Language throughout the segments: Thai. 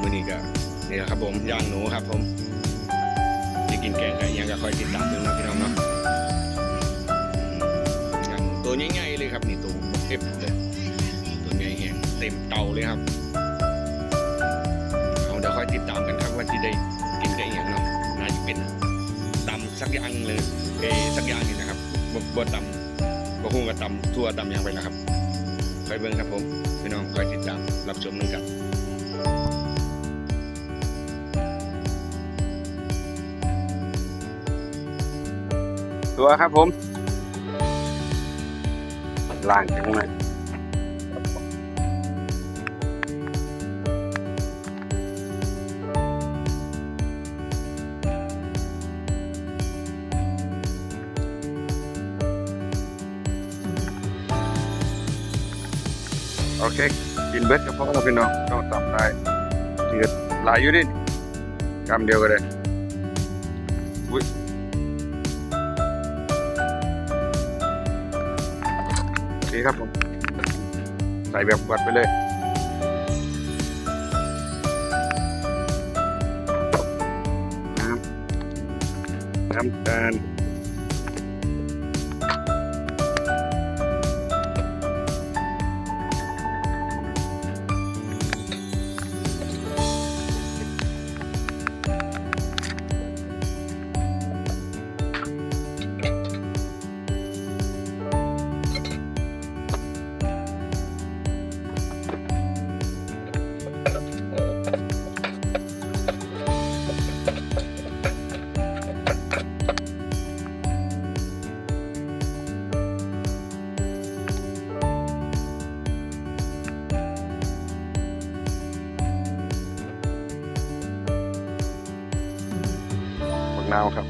มือนี้ก็นี่แหละครับผมย่างหนูครับผมจะกินแกงไก่ยังก็คอยติดตามดูนะพี่น้องเนาะย่างตัวใหญ่ๆเลยครับนี่ตัวเอฟเลยตัวใหญ่แห้งเต็มเตาเลยครับเอาเดี๋ยวคอยติดตามกันครับว่าที่ได้กินได้อย่างเนาะน่าจะเป็นตำสักอย่างเลยเอสักอย่างนี่นะครับบ่บ่ตำบ่ฮู้ก็ตำทั่วตำหยังไปแล้วครับคอยเบิ่งครับผมพี่น้องคอยติดตามรับชมนึงกัน ตัวครับผมล่างจังเลยโอเค กินเบ็ดกับพ่อเราพี่น้องต้องตำได้เดือดหลายอยู่ดิกำเดียวก็ได้อุ้ย ดีครับผม ใส่แบบกวดไปเลย น้ำน้ำตาล บักนาวครับ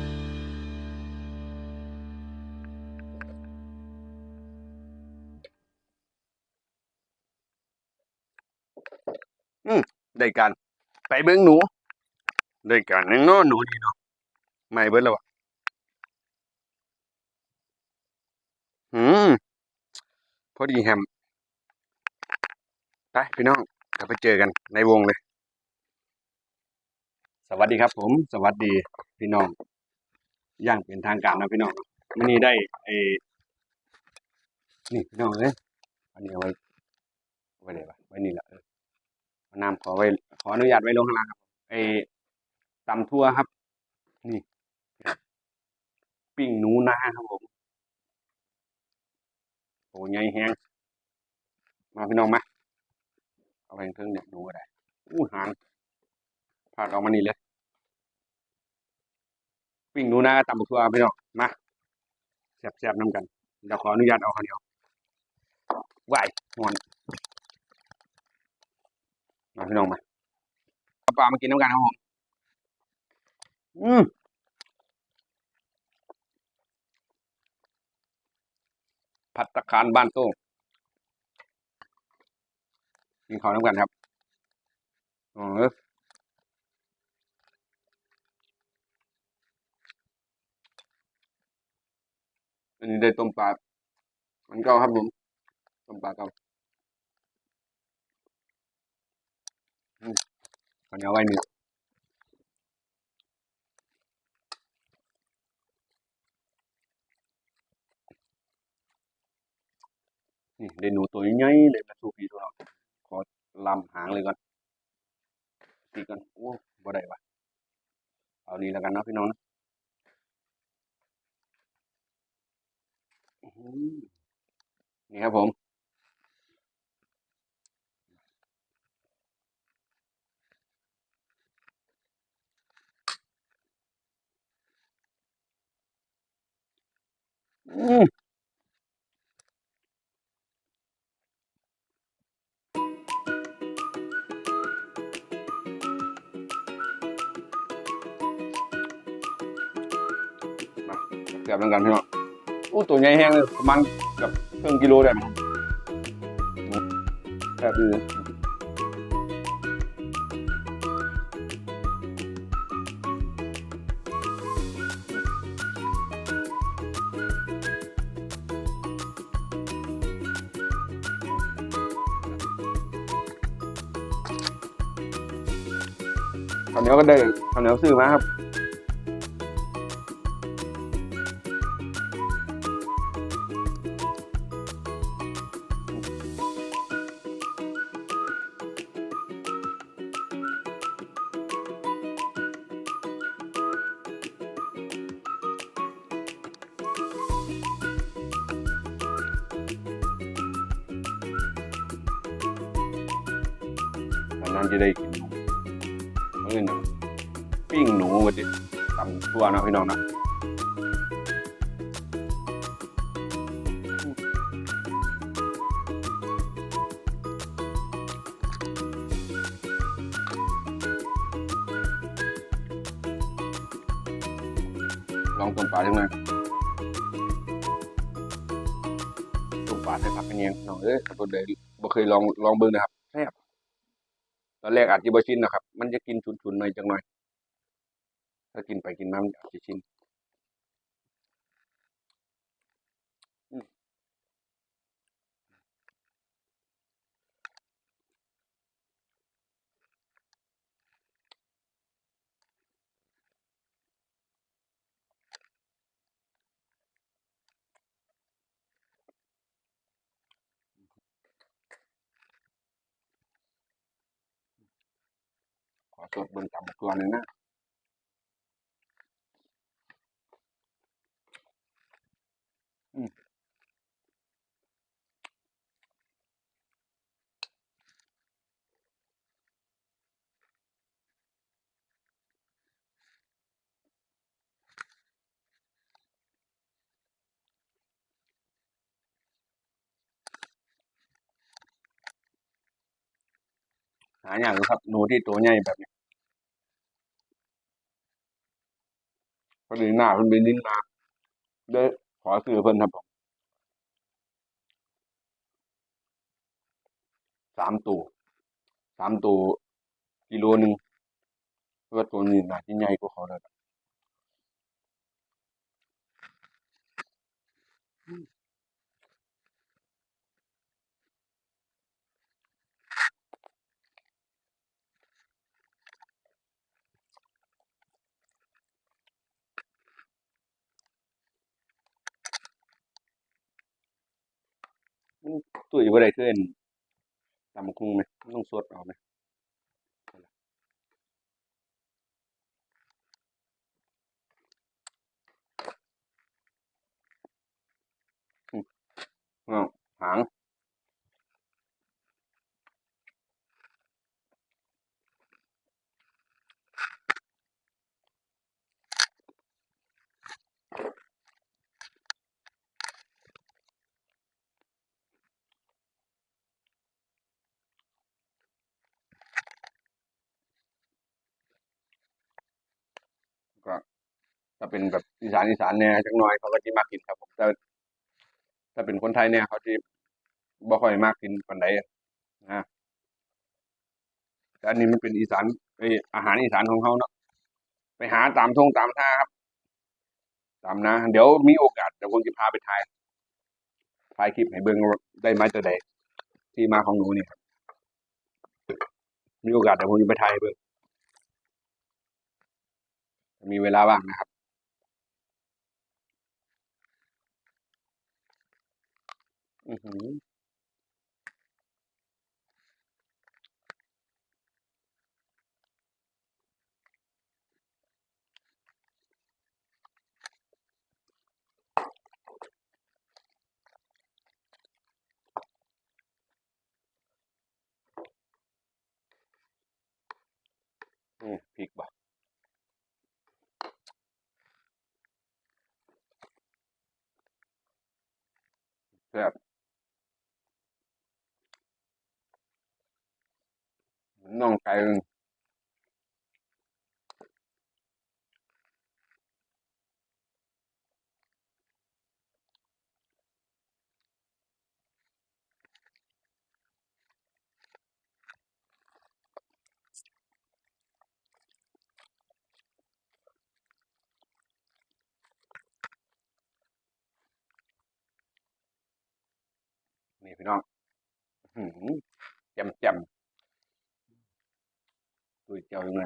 อืมได้การไปเบิ้งหนู ได้การนึงเนาะหนูนี่เนาะไม่เบิ้งแล้วอะอืมพอดีแฮม ไปพี่น้องเดี๋ยวไปเจอกันในวงเลย สวัสดีครับ ผมสวัสดีพี่น้องย่างเป็นทางการนะพี่น้องมันนี้ได้ไอ้นี่พี่น้องเลยอันนี้เอาไว้ไว้ไหนวะไว้นี่แหละเออเอาน้ำขอไว้ ขออนุญาตไว้ลงข้างล่างครับไอ้ตำทั่วครับ นี่ปิ้งหนูนาครับผมโอ้ยใหญ่แฮงมาพี่น้องมาเอาไปเพิ่งเนี่ยหนูก็ได้อู้หาง พาดออกมานี่เลยปิ้งหนูนาตำบักทั่วพี่น้องมาแซ่บๆน้ำกันเดี๋ยวขออนุญาตเอาข้าวเหนียวไหวหอนมาพี่น้องมาเอาปลามากินน้ำกันครับผมอืมผัดตะคานบ้านโต้งกินข้าวน้ำกันครับอ๋อ อันนี้ได้ต้มปลามันเก่าครับผมต้มปลาเก่าอืมข้าวเหนียวไว้นี่นี่ได้หนูตัวใหญ่เลยมาสู้พี่ตัวเราขอลำหางเลยก่อนตีก่อนโอ้บ่ได้วะเอานี้แล้วกันเนาะพี่น้องนะอื้อหือ นี่ครับผม อืมมาเกือบแล้วกันพี่น้อง อู้ตัวใหญ่แห้งเลยประมาณเกือบครึ่งกิโลได้ไหมแซ่บดีเลยข้าวเหนียวก็ได้ข้าวเหนียวซื้อมาครับ นานจะได้กินหนูเมื่อนึ่งปิ้งหนูมาดิตำตัวนะพี่น้องนะลองต้มปลาจังหน่อยต้มปลาใส่ผักกระเนียงน้องเอ้ยตัวเดยบ่เคยลองลองเบิ่งนะครับ ตอนแรกอาจจะบ่ชินนะครับ มันจะกินฉุนๆหน่อยจังหน่อย ถ้ากินไปกินมามันอาจจะชิน ขอสดเบิ่งตำบักตัวหนึ่งนะอืมหาอย่างครับหนูที่ตัวใหญ่แบบนี้ พอดีหน้าเพิ่นไปนิ่งมาเด้อขอซื้อเพิ่นครับผมสามตัวสามตัวกิโลหนึ่งเพื่อตัวนี้น่าจะใหญ่กว่าเขาเลย ตุ้ยบ่ได้ขึ้นตำบักหุ่งไหมต้องสดเอาไหมหาง ก็ ถ้าเป็นแบบอีสานอีสานเนี่ยจังน่อยเขาก็จะมากินครับผมแต่ถ้าเป็นคนไทยเนี่ยเขาจะบ่ค่อยมากกินปานใดนะแต่อันนี้มันเป็นอีสานเออาหารอีสานของเขาเนาะไปหาตามทงตามท่าครับ ตามนะ เดี๋ยวมีโอกาสเดี๋ยวผมจะพาไปถ่ายถ่ายคลิปให้เบิ่งว่าได้มาจากใดที่มาของหนูนี่ครับมีโอกาสเดี๋ยวผมจะไปถ่ายให้เบิงมีเวลาว่างนะครับ อือหือ นี่พริกบ่แซ่บ น่องไก่นี่พี่น้อง อื้อหือแจ่มแ tôi chào mọi người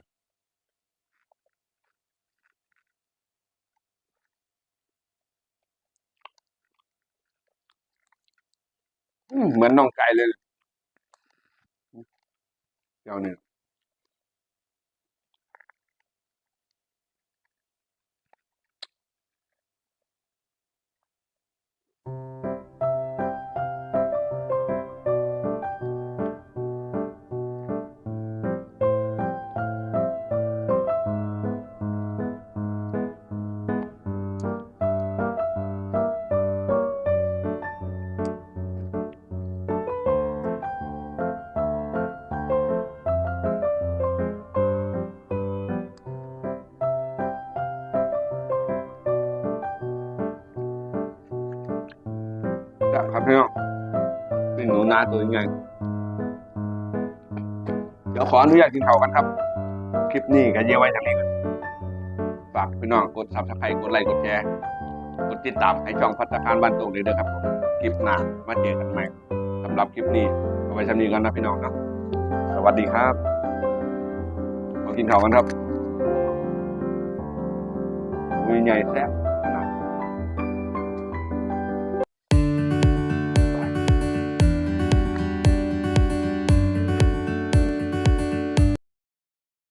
เหมือนน้องไก่เลยเจ้าเนี่ย จะครับพี่น้องเป็นหนูนาตัวยังไงเดี๋ยวขออนุญาตกินข้าวกันครับ คลิปนี้ก็เยี่ยไว้ทางนี้กันฝากพี่น้องกดซับสไครต์กดไลค์กดแชร์กดติดตามให้ช่องพัฒนาการบ้านตรงเลยเด้อครับผมคลิปหน้ามาเจอกันใหม่สำหรับคลิปนี้เอาไว้ทำนี้กันนะพี่น้องนะสวัสดีครับมากินข้าวกันครับมือใหญ่แซ่บ